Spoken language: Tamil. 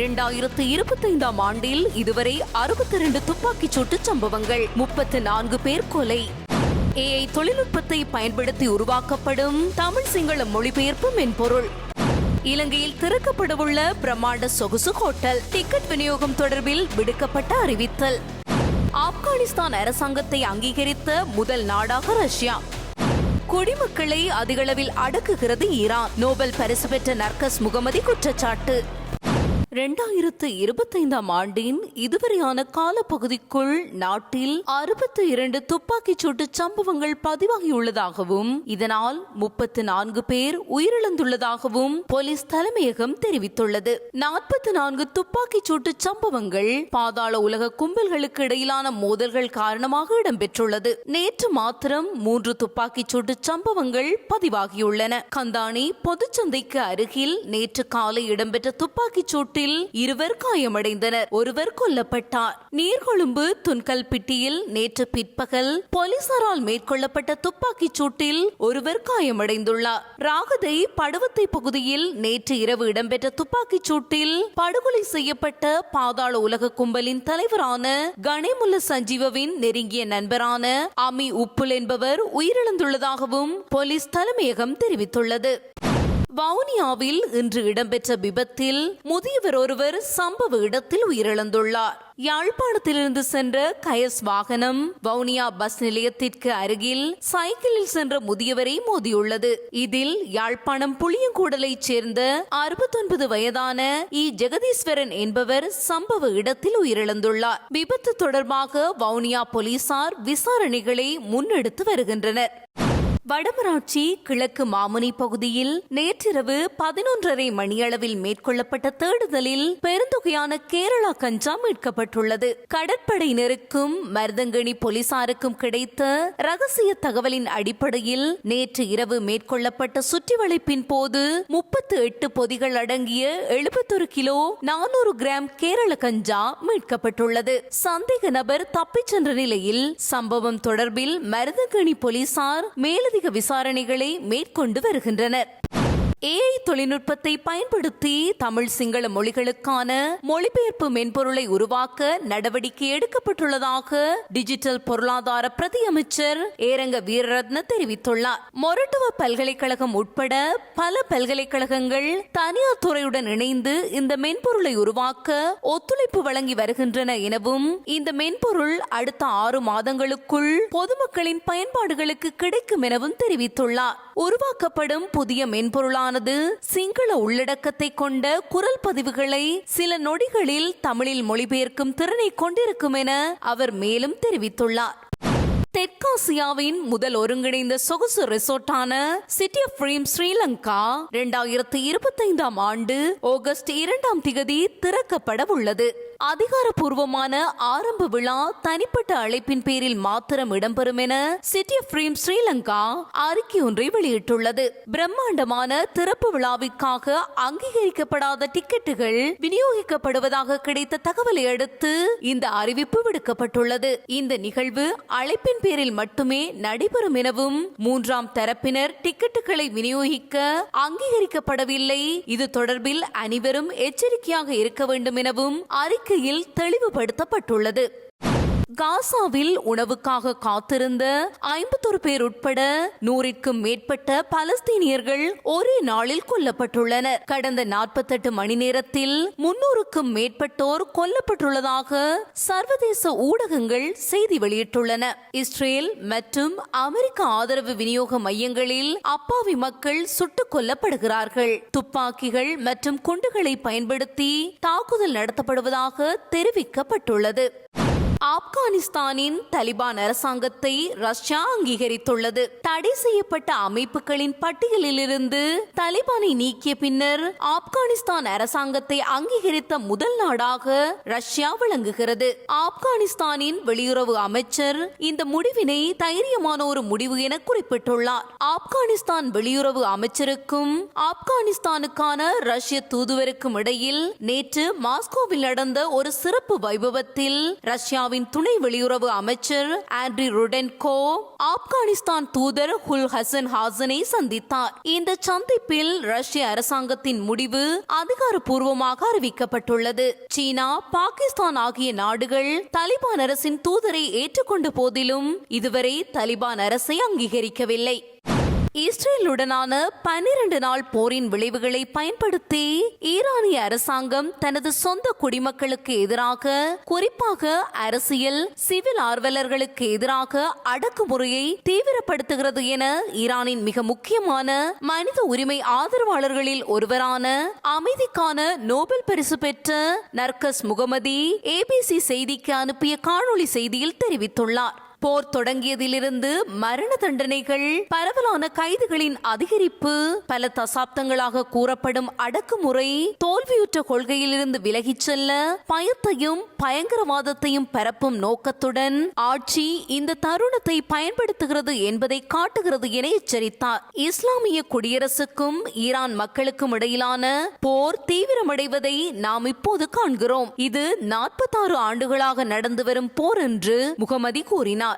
இரண்டாயிரத்து இருபத்தைந்தாம் ஆண்டில் இதுவரை அறுபத்தி இரண்டு துப்பாக்கிச் சூட்டு சம்பவங்கள் முப்பத்து நான்கு பேர் கொலை. ஏஐ தொழில்நுட்பத்தை பயன்படுத்தி உருவாக்கப்படும் தமிழ் சிங்கள மொழிபெயர்ப்பு மென்பொருள் இலங்கையில் திறக்கப்படவுள்ள பிரம்மாண்ட சொகுசு ஹோட்டல் டிக்கெட் விநியோகம் தொடர்பில் விடுக்கப்பட்ட அறிவித்தல். ஆப்கானிஸ்தான் அரசாங்கத்தை அங்கீகரித்த முதல் நாடாக ரஷ்யா. குடிமக்களை அதிகளவில் அடக்குகிறது ஈரான். நோபல் பரிசு பெற்ற நர்கஸ் முகமதி குற்றச்சாட்டு. இரண்டாயிரத்து இருபத்தைந்தாம் ஆண்டின் இதுவரையான காலப்பகுதிக்குள் நாட்டில் அறுபத்தி இரண்டு துப்பாக்கிச் சூட்டு சம்பவங்கள் பதிவாகியுள்ளதாகவும் இதனால் முப்பத்து நான்கு பேர் உயிரிழந்துள்ளதாகவும் போலீஸ் தலைமையகம் தெரிவித்துள்ளது. நாற்பத்தி நான்கு துப்பாக்கிச் சூட்டு சம்பவங்கள் பாதாள உலக கும்பல்களுக்கு இடையிலான மோதல்கள் காரணமாக இடம்பெற்றுள்ளது. நேற்று மாத்திரம் மூன்று துப்பாக்கிச் சூட்டு சம்பவங்கள் பதிவாகியுள்ளன. கந்தானி பொதுச்சந்தைக்கு அருகில் நேற்று காலை இடம்பெற்ற துப்பாக்கிச் சூட்டில் இருவர் காயமடைந்தனர். ஒருவர் கொல்லப்பட்டார். நீர்கொழும்பு துன்கல்பிட்டியில் நேற்று பிற்பகல் போலீசாரால் மேற்கொள்ளப்பட்ட துப்பாக்கிச் சூட்டில் ஒருவர் காயமடைந்துள்ளார். ராகதை படுவத்தை பகுதியில் நேற்று இரவு இடம்பெற்ற துப்பாக்கிச் சூட்டில் படுகொலை செய்யப்பட்ட பாதாள உலக கும்பலின் தலைவரான கணேமுல்ல சஞ்சீவவின் நெருங்கிய நண்பரான அமி உப்புல் என்பவர் உயிரிழந்துள்ளதாகவும் போலீஸ் தலைமையகம் தெரிவித்துள்ளது. வவுனியாவில் இன்று இடம்பெற்ற விபத்தில் முதியவர் ஒருவர் சம்பவ இடத்தில் உயிரிழந்துள்ளார். யாழ்ப்பாணத்திலிருந்து சென்ற கயஸ் வாகனம் வவுனியா பஸ் நிலையத்திற்கு அருகில் சைக்கிளில் சென்ற முதியவரை மோதியுள்ளது. இதில் யாழ்ப்பாணம் புளியங்கூடலைச் சேர்ந்த அறுபத்தொன்பது வயதான இ. ஜெகதீஸ்வரன் என்பவர் சம்பவ இடத்தில் உயிரிழந்துள்ளார். விபத்து தொடர்பாக வவுனியா போலீசார் விசாரணைகளை முன்னெடுத்து வருகின்றனர். வடமராட்சி கிழக்கு மாமுனி பகுதியில் நேற்றிரவு பதினொன்றரை மணியளவில் மேற்கொள்ளப்பட்ட தேடுதலில் பெருந்தொகையான கேரளா கஞ்சா மீட்கப்பட்டுள்ளது. கடற்படையினருக்கும் மருதங்கணி போலீசாருக்கும் கிடைத்த ரகசிய தகவலின் அடிப்படையில் நேற்று இரவு மேற்கொள்ளப்பட்ட சுற்றிவளைப்பின் போது முப்பத்து எட்டு பொதிகள் அடங்கிய எழுபத்தொரு கிலோ நானூறு கிராம் கேரள கஞ்சா மீட்கப்பட்டுள்ளது. சந்தேக நபர் தப்பிச் சென்ற நிலையில் சம்பவம் தொடர்பில் மருதங்கணி போலீசார் மேலதிக விசாரணைகளை மேற்கொண்டு வருகின்றனர். ஏஐ தொழில்நுட்பத்தை பயன்படுத்தி தமிழ் சிங்கள மொழிகளுக்கான மொழிபெயர்ப்பு மென்பொருளை உருவாக்க நடவடிக்கை எடுக்கப்பட்டுள்ளதாக டிஜிட்டல் பொருளாதார பிரதி அமைச்சர் ஏரங்க வீரரத்ன தெரிவித்துள்ளார். மொரட்டுவ பல்கலைக்கழகம் உட்பட பல பல்கலைக்கழகங்கள் தனியார் துறையுடன் இணைந்து இந்த மென்பொருளை உருவாக்க ஒத்துழைப்பு வழங்கி வருகின்றன எனவும் இந்த மென்பொருள் அடுத்த ஆறு மாதங்களுக்குள் பொதுமக்களின் பயன்பாடுகளுக்கு கிடைக்கும் எனவும் தெரிவித்துள்ளார். உருவாக்கப்படும் புதிய மென்பொருளானது சிங்கள உள்ளடக்கத்தை கொண்ட குரல் பதிவுகளை சில நொடிகளில் தமிழில் மொழிபெயர்க்கும் திறனை கொண்டிருக்கும் என அவர் மேலும் தெரிவித்துள்ளார். தெற்காசியாவின் முதல் ஒருங்கிணைந்த சொகுசு ரிசோர்ட்டான சிட்டி ஆஃப் ட்ரீம் ஸ்ரீலங்கா இரண்டாயிரத்தி இருபத்தைந்தாம் ஆண்டு ஆகஸ்ட் இரண்டாம் திகதி திறக்கப்பட உள்ளது அதிகாரப்பூர்வமான ஆரம்ப விழா தனிப்பட்ட அழைப்பின் பேரில் மாத்திரம் இடம்பெறும் என சிட்டி ஆஃப் ஃப்ரீம் ஸ்ரீலங்கா அறிக்கை ஒன்றை வெளியிட்டுள்ளது. பிரம்மாண்டமான திறப்பு விழாவிற்காக அங்கீகரிக்கப்படாத டிக்கெட்டுகள் விநியோகிக்கப்படுவதாக கிடைத்த தகவலை அடுத்து இந்த அறிவிப்பு விடுக்கப்பட்டுள்ளது. இந்த நிகழ்வு அழைப்பின் பேரில் மட்டுமே நடைபெறும் எனவும் மூன்றாம் தரப்பினர் டிக்கெட்டுகளை விநியோகிக்க அங்கீகரிக்கப்படவில்லை. இது தொடர்பில் அனைவரும் எச்சரிக்கையாக இருக்க வேண்டும் எனவும் அறிக்கை அறிக்கையில் தெளிவுபடுத்தப்பட்டுள்ளது. காசாவில் உணவுக்காக காத்திருந்த ஐம்பத்தொரு பேர் உட்பட நூறிற்கும் மேற்பட்ட பலஸ்தீனியர்கள் ஒரே நாளில் கொல்லப்பட்டுள்ளனர். கடந்த நாற்பத்தெட்டு மணி நேரத்தில் முன்னூறுக்கும் மேற்பட்டோர் கொல்லப்பட்டுள்ளதாக சர்வதேச ஊடகங்கள் செய்தி வெளியிட்டுள்ளன. இஸ்ரேல் மற்றும் அமெரிக்க ஆதரவு விநியோக மையங்களில் அப்பாவி மக்கள் சுட்டுக் கொல்லப்படுகிறார்கள். துப்பாக்கிகள் மற்றும் குண்டுகளை பயன்படுத்தி தாக்குதல் நடத்தப்படுவதாக தெரிவிக்கப்பட்டுள்ளது. ஆப்கானிஸ்தானின் தலிபான் அரசாங்கத்தை ரஷ்யா அங்கீகரித்துள்ளது. தடை செய்யப்பட்ட அமைப்புகளின் பட்டியலிலிருந்து தலிபானை நீக்கிய பின்னர் ஆப்கானிஸ்தான் அரசாங்கத்தை அங்கீகரித்த முதல் நாடாக ரஷ்யா விளங்குகிறது. ஆப்கானிஸ்தானின் வெளியுறவு அமைச்சர் இந்த முடிவினை தைரியமான ஒரு முடிவு என குறிப்பிட்டுள்ளார். ஆப்கானிஸ்தான் வெளியுறவு அமைச்சருக்கும் ஆப்கானிஸ்தானுக்கான ரஷ்ய தூதுவருக்கும் இடையில் நேற்று மாஸ்கோவில் நடந்த ஒரு சிறப்பு வைபவத்தில் ரஷ்யாவின் துணை வெளியுறவு அமைச்சர் ஆண்ட்ரி ருடென்கோ ஆப்கானிஸ்தான் தூதர் ஹுல் ஹசன் ஹாசனை சந்தித்தார். இந்த சந்திப்பில் ரஷ்ய அரசாங்கத்தின் முடிவு அதிகாரப்பூர்வமாக அறிவிக்கப்பட்டுள்ளது. சீனா பாகிஸ்தான் ஆகிய நாடுகள் தலிபான் அரசின் தூதரை ஏற்றுக்கொண்ட போதிலும் இதுவரை தலிபான் அரசை அங்கீகரிக்கவில்லை. இஸ்ரேலுடனான பனிரண்டு நாள் போரின் விளைவுகளை பயன்படுத்தி ஈரானிய அரசாங்கம் தனது சொந்த குடிமக்களுக்கு எதிராக குறிப்பாக அரசியல் சிவில் ஆர்வலர்களுக்கு எதிராக அடக்குமுறையை தீவிரப்படுத்துகிறது என ஈரானின் மிக முக்கியமான மனித உரிமை ஆதரவாளர்களில் ஒருவரான அமைதிக்கான நோபல் பரிசு பெற்ற நர்கஸ் முகமதி ஏபிசி செய்திக்கு அனுப்பிய காணொளி செய்தியில் தெரிவித்துள்ளார். போர் தொடங்கியதிலிருந்து மரண தண்டனைகள் பரவலான கைதுகளின் அதிகரிப்பு பல தசாப்தங்களாக கூறப்படும் அடக்குமுறை தோல்வியுற்ற கொள்கையிலிருந்து விலகிச் செல்ல பயத்தையும் பயங்கரவாதத்தையும் பரப்பும் நோக்கத்துடன் ஆட்சி இந்த தருணத்தை பயன்படுத்துகிறது என்பதை காட்டுகிறது என எச்சரித்தார். இஸ்லாமிய குடியரசுக்கும் ஈரான் மக்களுக்கும் இடையிலான போர் தீவிரமடைவதை நாம் இப்போது காண்கிறோம். இது நாற்பத்தாறு ஆண்டுகளாக நடந்து வரும் போர் என்று முகமதி கூறினார்.